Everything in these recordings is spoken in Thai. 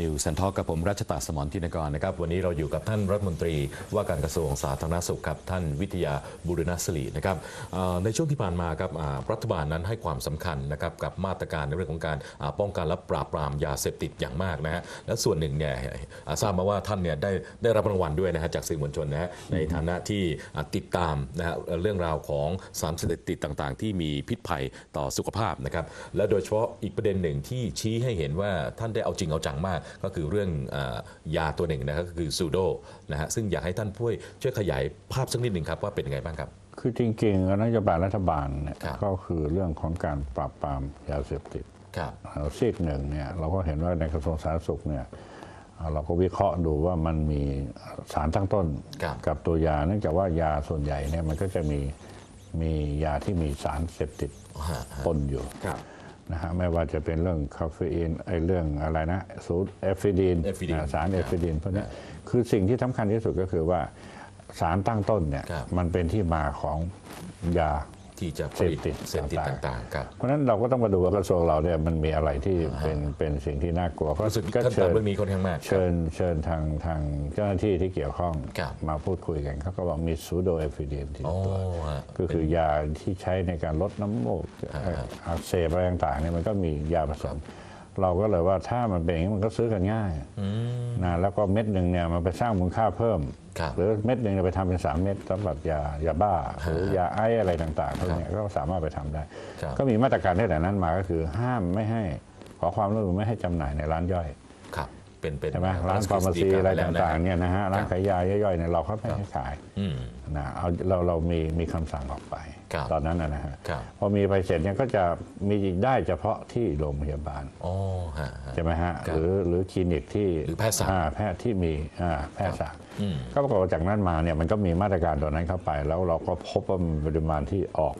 นิวสันทอกับผมรัชตาสมรทินกรนะครับ วันนี้เราอยู่กับท่านรัฐมนตรีว่าการกระทรวงสาธารณสุขครับท่านวิทยาบุรณศิรินะครับในช่วงที่ผ่านมาครับรัฐบาลนั้นให้ความสำคัญนะครับกับมาตรการในเรื่องของการป้องกันและปราบปรามยาเสพติดอย่างมากนะฮะและส่วนหนึ่งเนี่ยทราบมาว่าท่านเนี่ยได้ได้รับรางวัลด้วยนะฮะจากสื่อมวลชนนะฮะในฐานะที่ติดตามนะฮะเรื่องราวของสารเสพติดต่างๆ ที่มีพิษภัยต่อสุขภาพนะครับและโดยเฉพาะอีกประเด็นหนึ่งที่ชี้ให้เห็นว่าท่านได้เอาจริงเอาจังมากก็คือเรื่องอายาตัวหนึ่งนะครับก็คือซูโดนะฮะซึ่งอยากให้ท่านช่วยช่วยขยายภาพสักนิดหนึ่งครับว่าเป็นยังไงบ้างครับ คือจริงๆนโยบายรัฐบาลเนี่ยครับก็คือเรื่องของการปราบปรามยาเสพติดครับเอาซีกหนึ่งเนี่ยเราก็เห็นว่าในกระทรวงสาธารณสุขเนี่ยเอ่อเราก็วิเคราะห์ดูว่ามันมีสารตั้งต้นครับกับตัวยา เนื่องจากว่ายาส่วนใหญ่เนี่ยมันก็จะมีมียาที่มีสารเสพติดฮะฮะปนอยู่ครับ นะฮะไม่ว่าจะเป็นเรื่องคาเฟอีนไอเรื่องอะไรนะสูตรเอฟิดีนเอฟิดีนสารครับเอฟิดีนพวกเนี้ยคือสิ่งที่สำคัญที่สุดก็คือว่าสารตั้งต้นเนี่ยครับมันเป็นที่มาของยา ที่จะผลิตเสพติดเสพติดต่างๆต่างๆครับเพราะฉะนั้นเราก็ต้องมาดูว่ากระทรวงเราเนี่ยมันมีอะไรที่เป็นเป็นสิ่งที่น่ากลัวก็รู้สึกก็ขั้นตเชิอนญเรื่องนี้ค่อนข้างมากเชิญเชิญทางทางเจ้าหน้าที่ที่เกี่ยวข้องครับมาพูดคุยกันเขาก็บอกมีซูโดเอฟิดีนที่โอ้ตัวฮะก็คือยาที่ใช้ในการลดน้ำมูกอักเสบอะไรต่างๆเนี่ยมันก็มียาผสม เราก็เลยว่าถ้ามันเป็นอย่างนี้มันก็ซื้อกันง่ายนะแล้วก็เม็ดหนึ่งเนี่ยมันไปสร้างมูลค่าเพิ่ม ครับ หรือเม็ดหนึ่งเนี่ยไปทำเป็นสามเม็ดสำหรับยายาบ้าหรือยาไออะไรต่างๆพวกเนี้ยก็สามารถไปทำได้ ครับ ก็มีมาตรการตั้งแต่นั้นมาก็คือห้ามไม่ให้ขอความร่วมมือไม่ให้จำหน่ายในร้านย่อยครับ เป็นเป็นใช่ไหมร้านพฟาร์มาซีอะไรปแล้วนต่างๆเนี่ยนะฮะร้านขายยาย่อยๆเนี่ยเราก็ไม่ให้ขายอืม นะเอาเราเรามีมีคำสั่งออกไปครับ ตอนนั้นนะนะฮะครับพอมีไปเสร็จเนี่ยก็จะมีได้เฉพาะที่โรงพยาบาลอ๋อฮะฮะใช่ไหมฮะครับหรือหรือคลินิกที่หรือแพทย์สัตว์อ่าแพทย์ที่มีอ่าแพทย์สัตว์อืมก็ปรากฏว่าจากนั้นมาเนี่ยมันก็มีมาตรการตัวนั้นเข้าไป แล้วเราก็พบว่ามีปริมาณที่ออก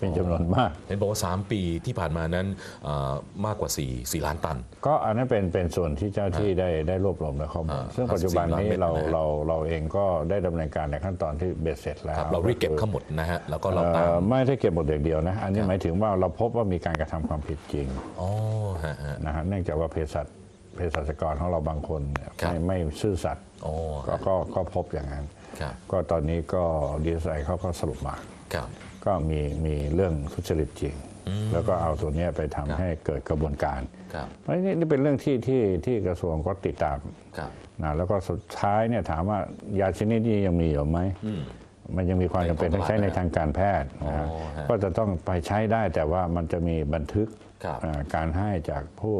เป็นจำนวนมาก เห็นบอกว่า 3 ปีที่ผ่านมานั้นเอ่อมากกว่า 4 4 ล้านตัน ก็อันนั้นเป็นเป็นส่วนที่เจ้าที่ได้ได้รวบรวมและข้อมูลอ่าซึ่งปัจจุบันนี้54ล้านเม็ดเรานะฮะเราเราเองก็ได้ดำเนินการในขั้นตอนที่เบ็ดเสร็จแล้วครับเราเรียกเก็บข้าหมดนะฮะแล้วก็เราตามเอ่อไม่ได้เก็บหมดอย่างเดียวนะ อันนี้หมายถึงว่าเราพบว่ามีการกระทำความผิดจริงอ๋อฮะฮะนะฮะเนื่องจากว่าเภสัชเภสัชกรของเราบางคนเนี่ยครับไม่ไม่ซื่อสัตย์อ๋อก็ก็ก็พบอย่างนั้นครับก็ตอนนี้ก็ดีไซน์เขาก็สรุปมาครับ ก็มีมีเรื่องทุจริตจริง แล้วก็เอาตัวเนี้ยไปทำครับให้เกิดกระบวนการครับเพราะนี่นี่เป็นเรื่องที่ที่ที่กระทรวงก็ติดตามครับนะแล้วก็สุดท้ายเนี่ยถามว่ายาชนิดนี้ยังมีอยู่ไหมมันยังมีความจำเป็นต้องใช้ในทางการแพทย์นะฮะอ๋อฮะก็จะต้องไปใช้ได้แต่ว่ามันจะมีบันทึกครับอ่าการให้จากผู้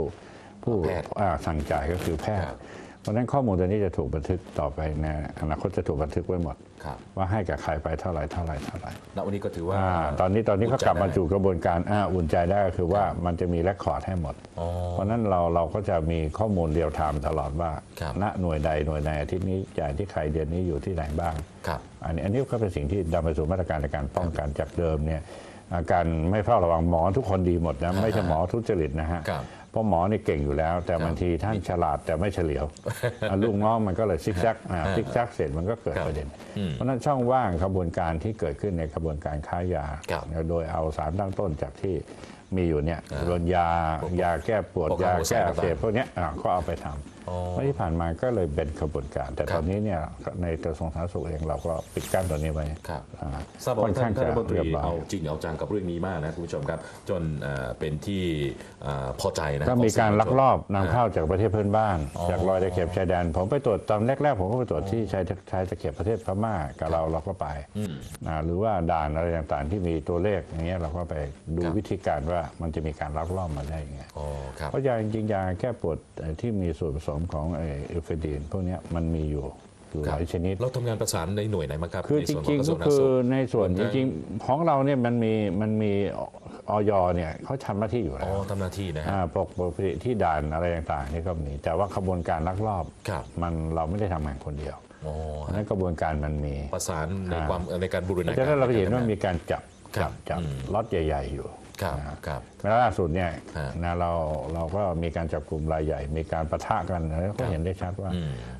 ผู้แพทย์อ่าสั่งจ่ายก็คือแพทครัย์บ เพราะฉะนั้นข้อมูลตัวนี้จะถูกบันทึกต่อไปในอนาคตจะถูกบันทึกไว้หมด ครับว่าให้กับใครไปเท่าไหร่เท่าไหร่เท่าไหร่ณวันนี้ก็ถือว่าอ่าตอนนี้ตอนนี้เขากลับมาอุ่นใจได้สู่กระบวนการอ่าอุ่นใจได้ก็คือว่ามันจะมีเรคคอร์ดให้หมด อ๋อ เพราะฉะนั้นเราเราก็จะมีข้อมูลเรียลไทม์ตลอดว่าครับ ณหน่วยใดหน่วยใดอาทิตย์นี้จ่ายที่ใครเดือนนี้อยู่ที่ไหนบ้าง ครับ อันนี้อันนี้ก็เป็นสิ่งที่นำไปสู่มาตรการในการป้องกันจากเดิมเนี่ยอาการไม่เฝ้าระวังหมอทุกคนดีหมดนะไม่ใช่หมอทุจริตนะฮะครับ เพราะหมอนี่เก่งอยู่แล้ว แต่บางทีท่านฉลาดแต่ไม่เฉลียวอะลูกน้องมันก็เลยซิกแซกอ่าซิกแซกเสร็จมันก็เกิดครับประเด็น เพราะฉะนั้นช่องว่างกระบวนการที่เกิดขึ้นในกระบวนการค้ายาครับโดยเอาสารตั้งต้นจากที่มีอยู่เนี่ยโดนยายาแก้ปวดพวกยาหัวใจแก้อักเสบต่างๆพวกเนี้ยอะก็เอาไปทำอ๋อ เพราะที่ผ่านมาก็เลยเป็นกระบวนการ แต่ครัตบอนนี้เนี่ยในกระทรวงสาธารณสุขเองเราก็ปิดกั้นตัวนี้ไว้ครับอ่าทราบค่ว่าอนท่าข้านงท่านจะรัฐมนตรีเรียบร้อยเอาจริงเอาจังกับเรื่องนี้มากนะคุณผู้ชมครับ จนเอ่อเป็นที่เอ่อพอใจนะก็ของมีการสื่อมวลชนลักลอบนำเข้าจากประเทศเพื่อนบ้านอ๋อจากรอยตะเข็บชายแดน ผมไปตรวจตอนแรกๆ ผมก็ไปตรวจที่ชายชายตะเข็บประเทศพม่ากับเราเราก็ไปนะหรือว่าด่านอะไรต่างๆ ที่มีตัวเลขอย่างเงี้ยเราก็ไปดูครับวิธีการว่ามันจะมีการลักลอบมาได้ยังไงอ๋อครับเพราะยาจริงๆยาแก้ปวดเอ่อที่มีส่วนผสมของเอลเฟดีนพวกเนี้ยมันมีอยู่อยู่หลายชนิด เราทำงานประสานในหน่วยไหนมางครับคือในจส่วนขริองงกระๆทรก็วงสาธารณคืสุอขในส่วนรจวมทั้งริงๆของเราเนี่ยมันมีมันมีออยเนี่ยเขาทำหน้าที่อยู่อ๋แล้อวทำหน้าที่นะฮะอ่าปกปกติที่ด่านอะไรต่างๆนี่ก็มีแต่ว่าขบวนการลักลอบครับมันเราไม่ได้ทำงานคนเดียวอ๋อเพราะฉะนั้นกระบวนการมันมีประสานในความในการบูรณาฉะการนั้นเราก็เห็นว่ามีการจับครัจับบจับอืมล็อตใหญ่ ๆ อยู่ ครับนะฮะครับเวลาล่าสุดเนี่ยฮะนะเราเราก็มีการจับกลุ่มรายใหญ่ มีการประทะกันแล้วก็เห็นได้ชัดว่า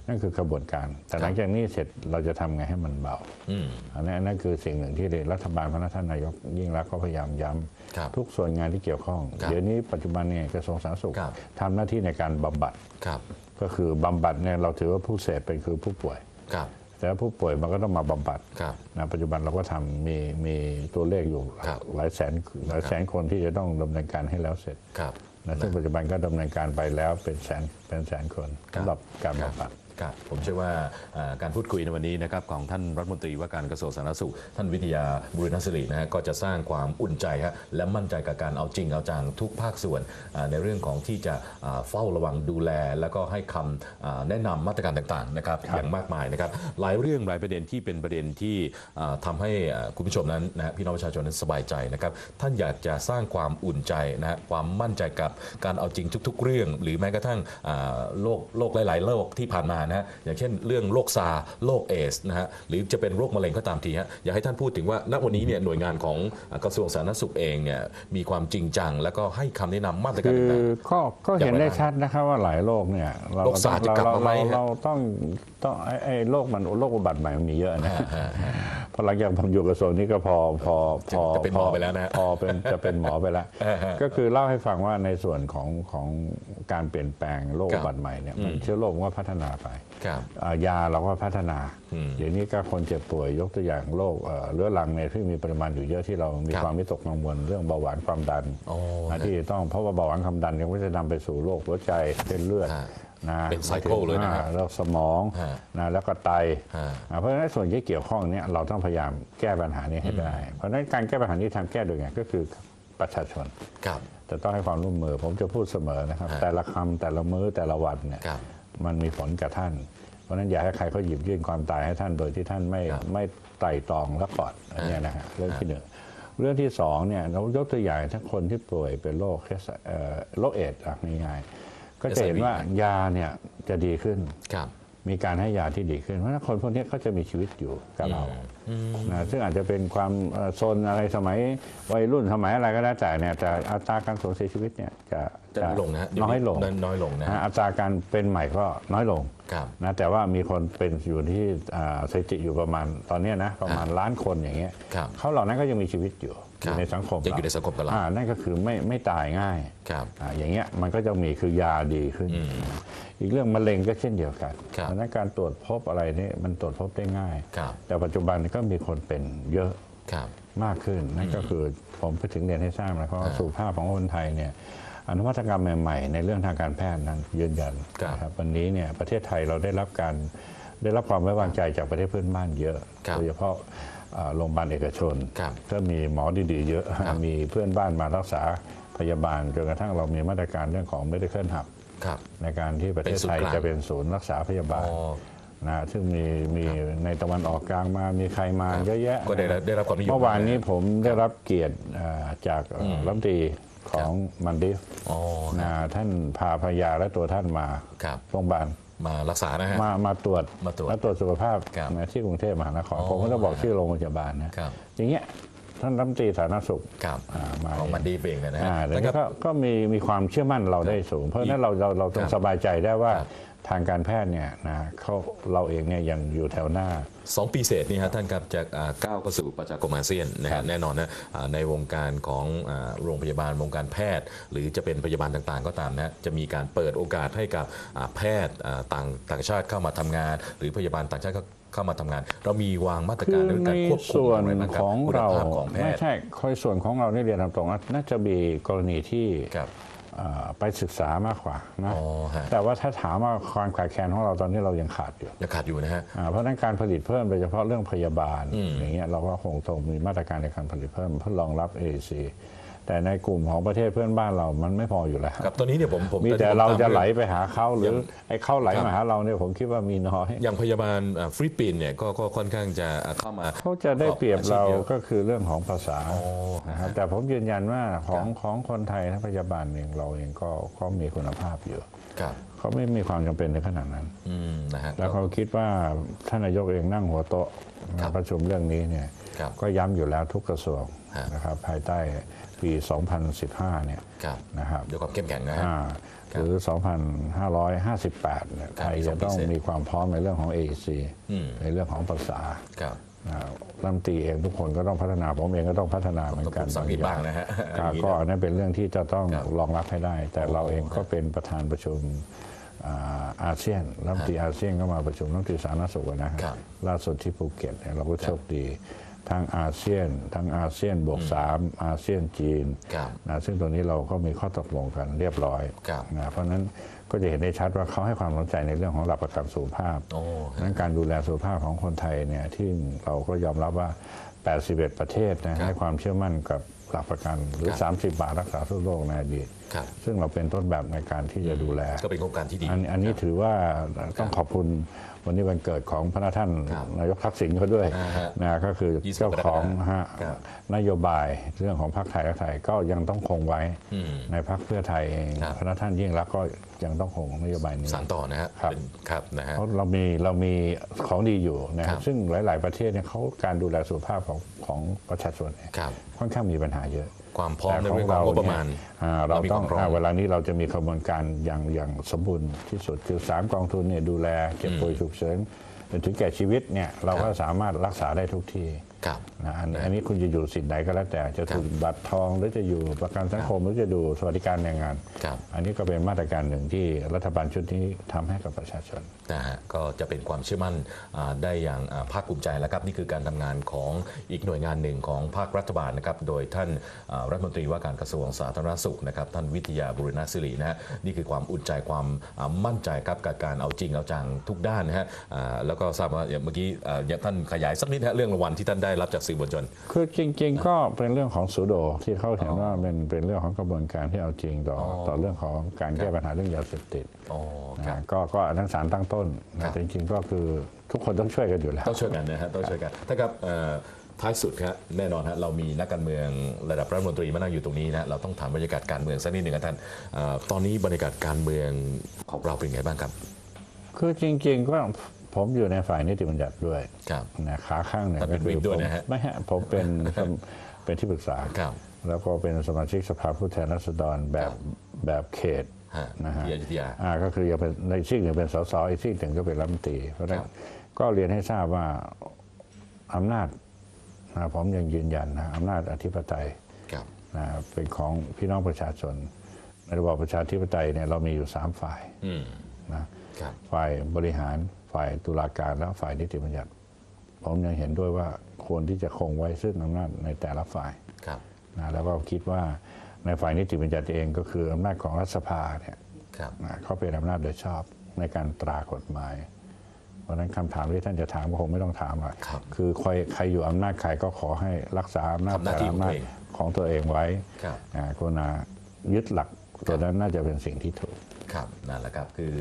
นั่นคือกระบวนการ แต่หลังจากนี้เสร็จเราจะทำไงให้มันเบาอืมอันนั้นอันนั้นคือสิ่งหนึ่งที่รัฐบาลพระท่านนายกยิ่งรักษณ์ก็พยายามย้ำครับทุกส่วนงานที่เกี่ยวข้องครับเดี๋ยวนี้ปัจจุบันเนี่ยกระทรวงสาธารณสุขครับทำหน้าที่ในการบำบัดครับก็คือบำบัดเนี่ยเราถือว่าผู้เสพเป็นคือผู้ป่วยครับ แต่ว่าผู้ป่วยมันก็ต้องมาบำบัดครับนะปัจจุบันเราก็ทำมีมีตัวเลขอยู่ครับหลายแสนหลายแสนคนที่จะต้องดำเนินการให้แล้วเสร็จครับนะซึ่งปัจจุบันก็ดำเนินการไปแล้วเป็นแสนเป็นแสนคนครับสำหรับการครับบำบัด ครับผมเชื่อว่าอ่าการพูดคุยในวันนี้นะครับของท่านรัฐมนตรีว่าการกระทรวงสาธารณสุข ท่านวิทยาบุรณศิรินะฮะก็จะสร้างความอุ่นใจฮะและมั่นใจกับการเอาจริงเอาจังทุกภาคส่วนอ่าในเรื่องของที่จะอ่าเฝ้าระวังดูแล แล้วก็ให้คำอ่าแนะนำมาตรการต่างๆนะครับอย่างมากมายนะครับหลายเรื่องหลายประเด็นที่เป็นประเด็นที่อ่าทำาให้อ่าคุณผู้ชมนั้นนะฮะพี่น้องประชาชนนั้นสบายใจนะครับท่านอยากจะสร้างความอุ่นใจนะฮะความมั่นใจกับการเอาจริงทุก ๆ เรื่อง หรือแม้กระทั่งอ่าโรคโรคหลาย ๆโรคที่ผ่านมานะฮะอย่างเช่นเรื่องโรคซาร์โรคเอสนะฮะหรือจะเป็นโรคมะเร็งก็ตามทีฮะอยากให้ท่านพูดถึงว่าณวันนี้เนี่ยหน่วยงานของอ่ากระทรวงสาธารณสุขเองเนี่ยมีความจริงจัง แล้วก็ให้คำแนะนำมาตรการคือต่างก็ก็เห็นได้ชัดนะครับว่าหลายโรคเนี่ยเราโรคซาร์ต้องจะกลับเรามาไหมเราฮะเราต้องต้องไอ้ไอ้โรคมันโรคอุบัติใหม่มันมีเยอะนะเพอหลังจากผมอยู่กระทรวงนี้ก็พอพอพอจะเป็นหมอไปแล้วนะฮะพอเป็นจะเป็นหมอไปแล้ว ก็คือเล่าให้ฟังว่าในส่วนของของการเปลี่ยนแปลงโรคครับอุบัติใหม่เนี่ยมันเชื้อโรคมันก็พัฒนาไปๆครับอ่ายาเราก็พัฒนาอืมเดี๋ยวนี้ก็คนเจ็บป่วยยกตัวอย่างโรคเอ่อเรื้อรังเนี่ยที่มีปริมาณอยู่เยอะที่เรามีครับความวิตกกังวลเรื่องเบาหวานความดันอ๋อนะที่ต้องเพราะว่าเบาหวานความดันเนี่ยก็จะนำไปสู่โรคหัวใจเส้นเลือดฮะ นะเป็นไซเคิลเลยนะฮะอ่าแล้วสมองฮะนะแล้วก็ไตฮะอ่าเพราะฉะนั้นส่วนที่เกี่ยวข้องเนี่ยเราต้องพยายามแก้ปัญหานี้ให้ได้ เพราะฉะนั้นการแก้ปัญหานี้ทางแก้โดยไงก็คือประชาชนครับจะต้องให้ความร่วมมือผมจะพูดเสมอนะครับฮะแต่ละคำแต่ละมื้อแต่ละวันเนี่ยครับมันมีผลกับท่าน เพราะฉะนั้นอย่าให้ใครเขาหยิบยื่นความตายให้ท่านโดยที่ท่านไม่ครับไม่ไตร่ตรองแล้วก่อนอันเนี้ยนะฮะเรื่องที่หนึ่งเรื่องที่สองเนี่ยเรายกตัวอย่างถ้าคนที่ป่วยเป็นโรค HS เอ่อโรคเอดส์อะง่ายๆ ก็จะเห็น HIV ว่ายาเนี่ยจะดีขึ้น ครับ มีการให้ยาที่ดีขึ้น เพราะฉะนั้นคนพวกนี้ก็จะมีชีวิตอยู่กับเรานะซึ่งอาจจะเป็นความเอ่อโซนอะไรสมัยวัยรุ่นสมัยอะไรก็แล้วแต่เนี่ยแต่อัตราการสูญเสียชีวิตเนี่ยจะจะน้อยลงนะฮะเดี๋ยวน้อยลงน้อยลงนะฮะนะอัตราการเป็นใหม่ก็น้อยลงครับนะแต่ว่ามีคนเป็นอยู่ที่อ่าสถิติอยู่ประมาณตอนเนี้ยนะประมาณล้านคนอย่างเงี้ยครับเขาเหล่านั้นก็ยังมีชีวิตอยู่ อครับยู่ในสังคมยังอยู่ในสังคมกับเราอ่านั่นก็คือไม่ไม่ตายง่ายครับอ่าอย่างเงี้ยมันก็จะมีคือยาดีขึ้น อีกเรื่องมะเร็งก็เช่นเดียวกันครับเพราะฉะนั้นการตรวจพบอะไรนี่มันตรวจพบได้ง่ายครับแต่ปัจจุบันก็มีคนเป็นเยอะครับมากขึ้นนั่นก็คือผมไปถึงเรียนให้ทราบนะเพราะว่าสุขภาพของคนไทยเนี่ยอนวัตกรรมใหม่ๆ ในเรื่องทางการแพทย์นั้นยืนยันครับนะครับวันนี้เนี่ยประเทศไทยเราได้รับการ ได้รับความไว้วางใจจากประเทศเพื่อนบ้านเยอะครับโดยเฉพาะอ่าโรงพยาบาลเอกชนครับก็มีหมอดีๆ เยอะครับมีเพื่อนบ้านมารักษาพยาบาลจนกระทั่งเรามีมาตรการเรื่องของ medical hub ครับในการที่ประเทศไทยเป็นศูนย์กลางจะเป็นศูนย์รักษาพยาบาลอ๋อนะซึ่งมีมีในตะวันออกกลางมามีใครมาครับเยอะแยะก็ได้รับได้รับความนิยมเมื่อวานนี้ะผมได้รับเกียรติอ่าจากเอ่อรัฐมนตรีของมันดิฟอ๋อนะท่านพาภรรยาและตัวท่านมาครับโรงพยาบาล มารักษานะฮะ มามาตรวจมาตรวจและตรวจสุขภาพครับนะที่กรุงเทพมหานครอ๋อผมก็จะบอกชื่อโรงพยาบาลนะครับ อย่างเงี้ยท่านรัฐมนตรีสาธารณสุขครับอ่ามาของมันดีเองนะฮะอ่าแล้วนะครับก็ก็มีมีความเชื่อมั่นเราได้สูง เพราะฉะนั้นเราเราเราต้องครับสบายใจได้ว่า ครับ ทางการแพทย์เนี่ยนะเขาเราเองเนี่ยยังอยู่แถวหน้าสองปีเศษนี่ฮะท่านครับจะอ่าก้าวเข้าสู่ประชาคมอาเซียนนะครัฮะบแน่นอนนะอ่าในวงการของอ่าโรงพยาบาลวงการแพทย์ หรือจะเป็นพยาบาลต่างๆ ก็ตามนะจะมีการเปิดโอกาสให้กับอ่าแพทย์อ่าต่างต่างชาติเข้ามาทำงาน หรือพยาบาลต่างชาติเข้าเข้ามาทำงาน เรามีวางมาตรคืการอในเรื่องในการควบคุมส่วนย่ไรบ้างครับของคุณเราภาพของแพไม่ทย์ ใช่คอยส่วนของเรานี่เรียนตามตรงนะน่าจะมีกรณีที่ครับ อ่าไปศึกษามากกว่านะอ๋อฮะ แต่ว่าถ้าถามว่าความขาดแคลนของเราตอนนี้เรายังขาดอยู่ยังขาดอยู่นะฮะ อ่าเพราะฉะนั้นการผลิตเพิ่มโดยเฉพาะเรื่องพยาบาลอย่างเงี้ยเราก็คงต้องมีมาตรการในการผลิตเพิ่มเพื่อรองรับ AEC แต่ในกลุ่มของประเทศเพื่อนบ้านเรามันไม่พออยู่แล้วครับตอนนี้เนี่ยผมผมมีแต่ผมเราตจะองไหลไปหาเขาหรือยังไอ้เข้าไหลครับมาหาเราเนี่ยผมคิดว่ามีน้อยอย่างพยาบาลอ่าฟิลิปปินส์เนี่ยก็ก็ค่อนข้างจะอ่าเข้ามาเขาจะได้เปรียบอาชีพเราเดียวก็คือเรื่องของภาษานะครับแต่ผมยืนยันว่าของของคนไทยทั้งพยาบาลเองเราเองก็ก็มีคุณภาพอยู่ครับเขาไม่มีความจำเป็นในขนาดนั้นอืมนะฮะแล้วเขาคิดว่าท่านนายกเองนั่งหัวโต๊ะครับประชุมเรื่องนี้เนี่ยครับ ก็ย้ำอยู่แล้วทุกกระทรวงฮะนะครับภายใต้ปี 2015 เนี่ยครับนะครับด้วยความเข้มแข็งนะฮะอ่าครับหรือ 2558 เนี่ยครับไทยจะต้องสองปีเสร็จมีความพร้อมในเรื่องของ AEC อืมในเรื่องของภาษาครับอ่ารัฐมนตรีเองทุกคนก็ต้องพัฒนาผมเองก็ต้องพัฒนาเหมือนกันต้องสั่งอีกบ้างนะฮะครับอย่างนี้นะก็อันนั้นเป็นเรื่องที่จะต้องครับรองรับให้ได้ แต่เราเองก็เป็นประธานประชุมอ่าอาเซียนรัฐมนตรีอาเซียนก็มาประชุมรัฐมนตรีสาธารณสุขนะคครัรับบล่าสุดที่ภูเก็ตเนี่ยเราก็โชคดี ทั้งอาเซียน ทั้งอาเซียนบวกสามอาเซียนจีนครับนะซึ่งตรงนี้เราก็มีข้อตกลงกันเรียบร้อยครับนะเพราะฉะนั้นก็จะเห็นได้ชัดว่าเขาให้ความสนใจในเรื่องของหลักประกันสุขภาพโอ้นั้นการดูแลสุขภาพของคนไทยเนี่ยที่เราก็ยอมรับว่า 81 ประเทศนะครับให้ความเชื่อมั่นกับ หลักประกันหรือครับ30 บาทรักษาทุกโรคในอดีตครับ ซึ่งเราเป็นต้นแบบในการที่จะดูแล ก็เป็นโครงการที่ดี อันอันนี้ถือว่าต้องขอบคุณวันนี้วันเกิดของพระท่านครับนายกทักษิณเขาด้วยอ่าฮะนะก็คือ20เจ้าของฮะครับนโยบายเรื่องของพรรคไทยรักไทยก็ยังต้องคงไว้อืมในพรรคเพื่อไทยเองครับ พระท่านยิ่งรักษณ์ก็ ยังต้องคงนโยบายนี้ สานต่อนะฮะครับ เป็นครับนะฮะ เพราะเรามีเรามีของดีอยู่นะคครัรับบซึ่งหลาย ๆ ประเทศเนี่ยเขาการดูแลสุขภาพของของประชาชนเนี่ยครับ ค่อนข้างมีปัญหาเยอะความพร้อมในแต่เรื่องของงบประมาณ เนี่ยอ่าเรามีต้องควมพร้ออ่ามเวลานี้เราจะมีกระบวนการอย่างอย่างสมบูรณ์ที่สุดคือสามกองทุนเนี่ยดูแลเก็บป่วยฉุกเฉินจนถึงแก่ชีวิตเนี่ยเราก็สามารถรักษาได้ทุกที่ ครับนะอันอันนี้คุณจะอยู่สิทธิ์ไหนก็แล้วแต่จะถูกบัตรทองหรือจะอยู่ประกันสังคมหรือจะดูสวัสดิการแรงงานครับอันนี้ก็เป็นมาตรการหนึ่งที่รัฐบาลชุดนี้ทำให้กับประชาชนนะฮะก็จะเป็นความเชื่อมั่นอ่าได้อย่างอ่าภาคภูมิใจแล้วครับนี่คือการทำงานของอีกหน่วยงานหนึ่งของภาครัฐบาลนะครับโดยท่านอ่ารัฐมนตรีว่าการกระทรวงสาธารณสุขนะครับท่านวิทยาบุรณศิรินะฮะนี่คือความอุ่นใจความอ่ามั่นใจครับกับการเอาจริงเอาจังทุกด้านนะฮะอ่าแล้วก็ทราบว่าอย่างเมื่อกี้อ่าท่านขยายสักนิดนะฮะเรื่องรางวัลที่ท่านได้รับจากสื่อมวลชน คือจริง ๆ ก็เป็นเรื่องของสูโดที่เขาเห็นว่าเป็นเป็นเรื่องของกระบวนการที่เอาจริงต่ออต่อเรื่องของการแก้ปัญหาเรื่องยาเสพติดอ๋อนะครับก็ก็อันนั้นสารตั้งต้นครันะบ แต่จริงๆก็คือทุกคนต้องช่วยกันอยู่แล้ว ต้องช่วยกันนะฮะต้องช่วยกันถ้าครับเอ่อท้ายสุดครับแน่นอนฮะเรามีนักการเมืองระดับรัฐมนตรีมานั่งอยู่ตรงนี้นะเราต้องถามบรรยากาศการเมืองสักนิดหนึ่งครับท่านเอ่อตอนนี้บรรยากาศการเมืองของเราเป็นไงบ้างครับ คือจริงๆก็ ผมอยู่ในฝ่ายนิติบัญญัติด้วยครับนะขาข้างเนี่ยแต่เป็นก็คือวิปด้วยผมนะฮะ ไม่ฮะผมเป็นเป็นที่ปรึกษา ครับ แล้วก็เป็นสมาชิกสภาผู้แทนราษฎรแบบแบบเขตฮะนะฮะที่อยุธยา อ่าก็คือยังเป็นในซีกหนึ่งเป็นสสอีกซีกหนึ่งก็เป็นรัฐมนตรีเพราะฉะนั้ครันบก็เรียนให้ทราบว่าอำนาจนะผมยังยืนยันนะอำนาจอธิปไตย ครับ นะเป็นของพี่น้องประชาชน ในระบอบประชาธิปไตยเนี่ยเรามีอยู่สามฝ่ายอืม นะครับ ฝ่ายบริหาร ฝ่ายตุลาการและฝ่ายนิติบัญญัติผมยังเห็นด้วยว่าควรที่จะคงไว้ซึ่งอำนาจในแต่ละฝ่ายครับนะแล้วก็คิดว่าในฝ่ายนิติบัญญัติเองก็คืออำนาจของรัฐสภาเนี่ยครับนะเขาเป็นอำนาจโดยชอบในการตรากฎหมายเพราะฉะนั้นคำถามที่ท่านจะถามก็คงไม่ต้องถามหรอกครับคือใครใครอยู่อำนาจใครก็ขอให้รักษาอำนาจทำหน้าแต่ที่ละอำนาจของตัวเองของตัวเองไว้ครับนะกรุณายึดหลักตัวนั้นน่าจะเป็นสิ่งที่ถูก ครับนั่นแหละครับคือ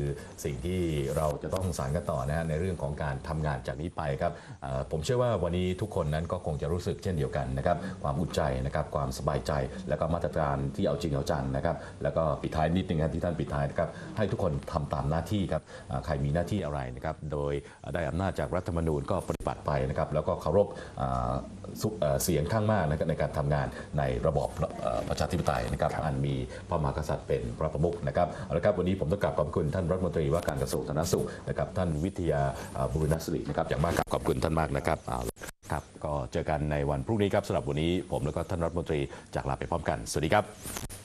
สิ่งที่เราจะต้องสารกันต่อนะฮะในเรื่องของการทำงานจากนี้ไปครับเอ่อผมเชื่อว่าวันนี้ทุกคนนั้นก็คงจะรู้สึกเช่นเดียวกันนะครับความอุ่นใจนะครับความสบายใจแล้วก็มาตรการที่เอาจริงเอาจังนะครับแล้วก็ปิดท้ายนิดนึงครับที่ท่านปิดท้ายนะครับให้ทุกคนทำตามหน้าที่ครับอ่าใครมีหน้าที่อะไรนะครับโดยได้อำนาจจากรัฐธรรมนูญก็ปฏิบัติไปนะครับแล้วก็เคารพอ่าสุเอ่อเสียงข้างมากนะครับในการทำงานในระบอบเอ่อประชาธิปไตยนะครับอันมีพระมหากษัตริย์เป็นพระประมุขนะครับเอาละครับวันนี้ผมต้องกราบขอบคุณท่านรัฐมนตรีว่าการกระทรวงสาธารณสุขนะครับท่านวิทยาบุรณศิรินะครับอย่างมากครับขอบคุณท่านมากนะครับครับก็เจอกันในวันพรุ่งนี้ครับสำหรับวันนี้ผมแล้วก็ท่านรัฐมนตรีจากลาไปพร้อมกัน สวัสดีครับ